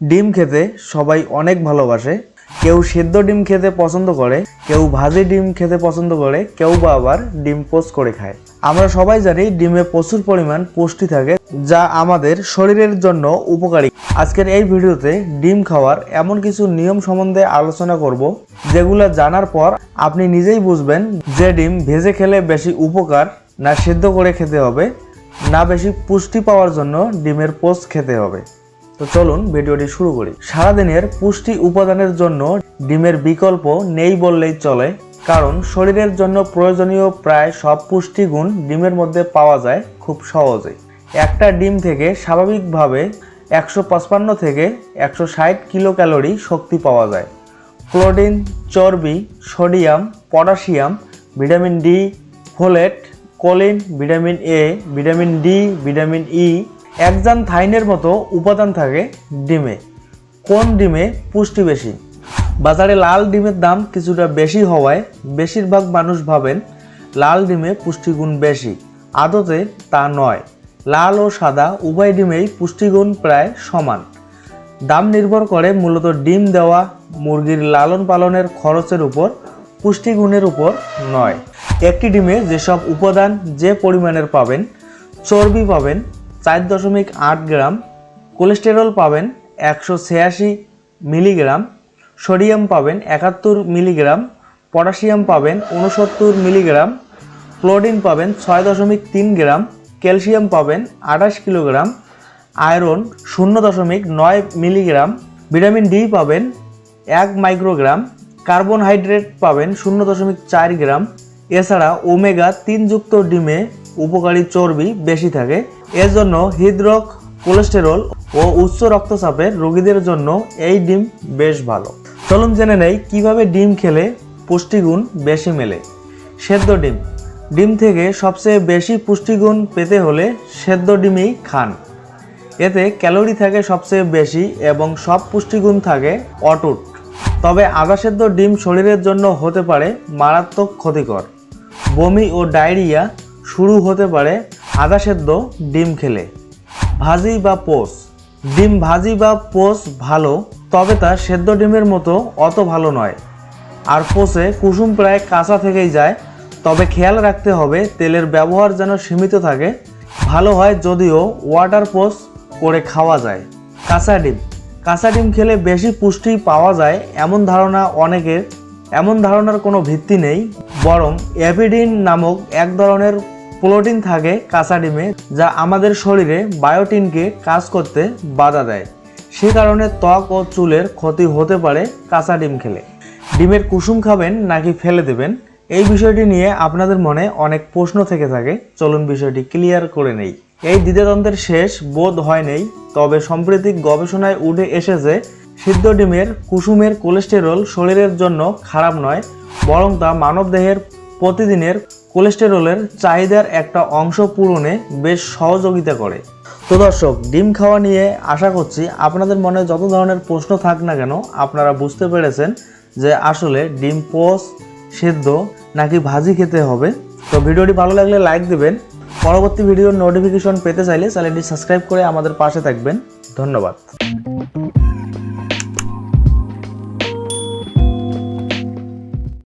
ডিম খেতে সবাই অনেক ভালোবাসে। কেউ সেদ্ধ ডিম খেতে পছন্দ করে, কেউ ভাজি ডিম খেতে পছন্দ করে, কেউ বা আবার ডিম পোস্ট করে খায়। আমরা সবাই জানি ডিমে প্রচুর পরিমাণ পুষ্টি থাকে, যা আমাদের শরীরের জন্য উপকারী। আজকের এই ভিডিওতে ডিম খাওয়ার এমন কিছু নিয়ম সম্বন্ধে আলোচনা করব, যেগুলো জানার পর আপনি নিজেই বুঝবেন যে ডিম ভেজে খেলে বেশি উপকার না সেদ্ধ করে খেতে হবে, না বেশি পুষ্টি পাওয়ার জন্য ডিমের পোস্ট খেতে হবে। তো চলুন ভিডিওটি শুরু করি। সারাদিনের পুষ্টি উপাদানের জন্য ডিমের বিকল্প নেই বললেই চলে, কারণ শরীরের জন্য প্রয়োজনীয় প্রায় সব পুষ্টিগুণ ডিমের মধ্যে পাওয়া যায় খুব সহজেই। একটা ডিম থেকে স্বাভাবিকভাবে একশো পঁচপান্ন থেকে একশো ষাট কিলো ক্যালোরি শক্তি পাওয়া যায়। প্রোটিন চর্বি, sodium, potassium, vitamin D, folate, choline, vitamin A, vitamin D, vitamin E একজান থাইনের মতো উপাদান থাকে ডিমে। কোন ডিমে পুষ্টি বেশি? বাজারে লাল ডিমের দাম কিছুটা বেশি হওয়ায় বেশিরভাগ মানুষ ভাবেন লাল ডিমে পুষ্টিগুণ বেশি, আদতে তা নয়। লাল ও সাদা উভয় ডিমেই পুষ্টিগুণ প্রায় সমান। দাম নির্ভর করে মূলত ডিম দেওয়া মুরগির লালন পালনের খরচের উপর, পুষ্টিগুণের উপর নয়। একটি ডিমে যেসব উপাদান যে পরিমাণের পাবেন, চর্বি পাবেন চার দশমিক আট গ্রাম। কোলেস্টেরল পাবেন একশো ছিয়াশি মিলিগ্রাম। সোডিয়াম পাবেন একাত্তর মিলিগ্রাম। পটাশিয়াম পাবেন উনসত্তর মিলিগ্রাম। ক্লোরিন পাবেন ছয় দশমিক তিন গ্রাম। ক্যালসিয়াম পাবেন আঠাশ কিলোগ্রাম। আয়রন শূন্য দশমিক নয় মিলিগ্রাম। ভিটামিন ডি পাবেন এক মাইক্রোগ্রাম। কার্বনহাইড্রেট পাবেন শূন্য দশমিক চার গ্রাম। এছাড়া ওমেগা তিনযুক্ত ডিমে উপকারী চর্বি বেশি থাকে। এজন্য হৃদরোগ, কোলেস্টেরল ও উচ্চ রক্তচাপের রোগীদের জন্য এই ডিম বেশ ভালো। চলুন জেনে নেই কীভাবে ডিম খেলে পুষ্টিগুণ বেশি মেলে। সেদ্ধ ডিম। ডিম থেকে সবচেয়ে বেশি পুষ্টিগুণ পেতে হলে সেদ্ধ ডিমই খান। এতে ক্যালোরি থাকে সবচেয়ে বেশি এবং সব পুষ্টিগুণ থাকে অটুট। তবে আদা সেদ্ধ ডিম শরীরের জন্য হতে পারে মারাত্মক ক্ষতিকর। বমি ও ডায়রিয়া শুরু হতে পারে আদা সেদ্ধ, ডিম খেলে। ভাজি বা পোস। ডিম ভাজি বা পোস ভালো, তবে তা সেদ্ধ ডিমের মতো অত ভালো নয়। আর পোসে কুসুম প্রায় কাঁচা থেকেই যায়, তবে খেয়াল রাখতে হবে তেলের ব্যবহার যেন সীমিত থাকে। ভালো হয় যদিও ওয়াটার পোস করে খাওয়া যায়। কাঁচা ডিম। কাঁচা ডিম খেলে বেশি পুষ্টি পাওয়া যায় এমন ধারণা অনেকের, এমন ধারণার কোনো ভিত্তি নেই, বরং অ্যাপিডিন নামক এক ধরনের প্রোটিন থাকে কাঁচা ডিমে, যা আমাদের শরীরে বায়োটিনকে কাজ করতে বাধা দেয়। সে কারণে ত্বক ও চুলের ক্ষতি হতে পারে কাঁচা ডিম খেলে। ডিমের কুসুম খাবেন নাকি ফেলে দেবেন? এই বিষয়টি নিয়ে আপনাদের মনে অনেক প্রশ্ন থেকে থাকে। চলুন বিষয়টি ক্লিয়ার করে নেই। এই দ্বিতীয়তন্ত্রের শেষ বোধ হয় নেই, তবে সাম্প্রতিক গবেষণায় উঠে এসেছে, সিদ্ধ ডিমের কুসুমের কোলেস্টেরল শরীরের জন্য খারাপ নয়, বরং তা মানবদেহের প্রতিদিনের কোলেস্টেরলের চাহিদার একটা অংশ পূরণে বেশ সহযোগিতা করে। তো দর্শক, ডিম খাওয়া নিয়ে আশা করছি আপনাদের মনে যত ধরনের প্রশ্ন থাক না কেন, আপনারা বুঝতে পেরেছেন যে আসলে ডিম পোস সেদ্ধ নাকি ভাজি খেতে হবে। তো ভিডিওটি ভালো লাগলে লাইক দিবেন। পরবর্তী ভিডিওর নোটিফিকেশন পেতে চাইলে চ্যানেলটি সাবস্ক্রাইব করে আমাদের পাশে থাকবেন। ধন্যবাদ।